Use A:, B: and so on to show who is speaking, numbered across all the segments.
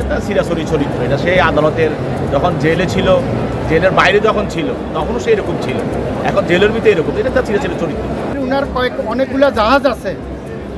A: এটা সিরাসরি চরিত্র এটা সেই আদালতের যখন জেলে ছিল, জেলের বাইরে যখন ছিল, তখনও সে এরকম ছিল। এখন জেলের ভিতরে এরকম। এটা তার সিরাসরি চরিত্র
B: উনার কয়েক, অনেকগুলো জাহাজ আছে।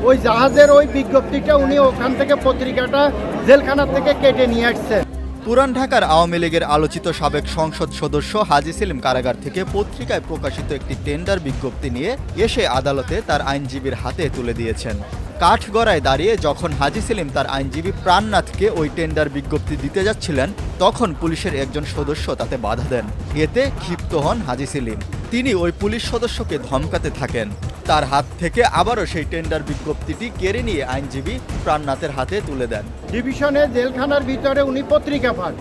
B: ওই জাহাজের ওই বিজ্ঞপ্তিটা উনি ওখান থেকে পত্রিকাটা জেলখানা থেকে কেটে নিয়ে আসছেন
C: পুরান ঢাকার আওয়ামী লীগের আলোচিত সাবেক সংসদ সদস্য হাজি সেলিম কারাগার থেকে পত্রিকায় প্রকাশিত একটি টেন্ডার বিজ্ঞপ্তি নিয়ে এসে আদালতে তার আইনজীবীর হাতে তুলে দিয়েছেন। কাঠগড়ায় দাঁড়িয়ে যখন হাজি সেলিম তার আইনজীবী প্রাণনাথকে ওই টেন্ডার বিজ্ঞপ্তি দিতে যাচ্ছিলেন, তখন পুলিশের একজন সদস্য তাতে বাধা দেন। এতে ক্ষিপ্ত হন হাজি সেলিম। তিনি ওই পুলিশ সদস্যকে ধমকাতে থাকেন। তার হাত থেকে আবারও সেই টেন্ডার বিজ্ঞপ্তিটি কেড়ে নিয়ে আইনজীবী প্রাণনাথের হাতে তুলে দেন।
B: ডিভিশনে জেলখানার ভিতরে উনি পত্রিকা পান।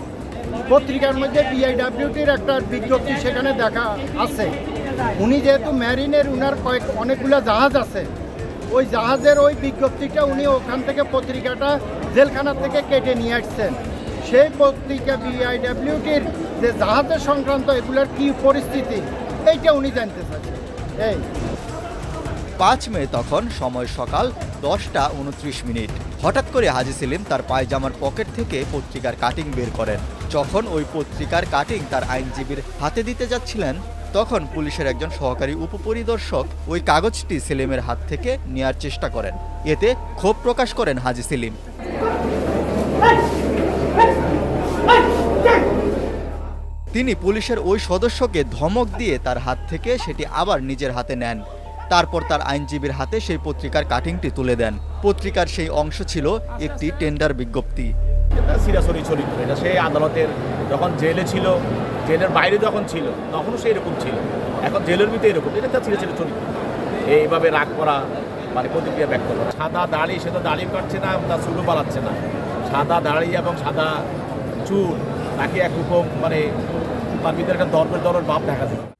B: পত্রিকার মধ্যে বিআইডাব্লিউটির একটা বিজ্ঞপ্তি সেখানে দেখা আছে। উনি যেহেতু ম্যারিনের উনার কয়েক অনেকগুলো জাহাজ আছে, ওই জাহাজের ওই বিজ্ঞপ্তিটা উনি ওখান থেকে পত্রিকাটা জেলখানা থেকে কেটে নিয়ে আসছেন। সেই পত্রিকা বিআইডাব্লিউটির যে জাহাজের সংক্রান্ত এগুলোর কি পরিস্থিতি, এইটা উনি জানতে চাচ্ছেন। এই।
C: পাঁচ মে তখন সময় সকাল দশটা উনত্রিশ মিনিট। হঠাৎ করে হাজি সেলিম তার পায়জামার পকেট থেকে পত্রিকার কাটিং বের করেন। যখন ওই পত্রিকার কাটিং তার আইনজীবীর হাতে দিতে যাচ্ছিলেন, তখন পুলিশের একজন সহকারী উপপরিদর্শক ওই কাগজটি সেলিমের হাত থেকে নেয়ার চেষ্টা করেন। এতে ক্ষোভ প্রকাশ করেন হাজি সেলিম। তিনি পুলিশের ওই সদস্যকে ধমক দিয়ে তার হাত থেকে সেটি আবার নিজের হাতে নেন। তারপর তার আইনজীবীর হাতে সেই পত্রিকার কাটিংটি তুলে দেন। পত্রিকার সেই অংশ ছিল একটি টেন্ডার বিজ্ঞপ্তি।
A: সিরাসরি চরিত্র, এটা সেই আদালতের যখন জেলে ছিল, জেলের বাইরে যখন ছিল, তখনও সে এরকম ছিল। এখন জেলের ভিতরে এরকম, এটা তার সিরাসরি চরিত্র। এইভাবে রাগ করা মানে প্রতিক্রিয়া ব্যক্ত করা। সাদা দাড়ি, সে তো দাড়ি কাটছে না, তার চুলও পালাচ্ছে না। সাদা দাড়ি এবং সাদা চুল, তাকে একরকম মানে তার ভিতরে একটা দরবের দরের ভাব দেখা যায়।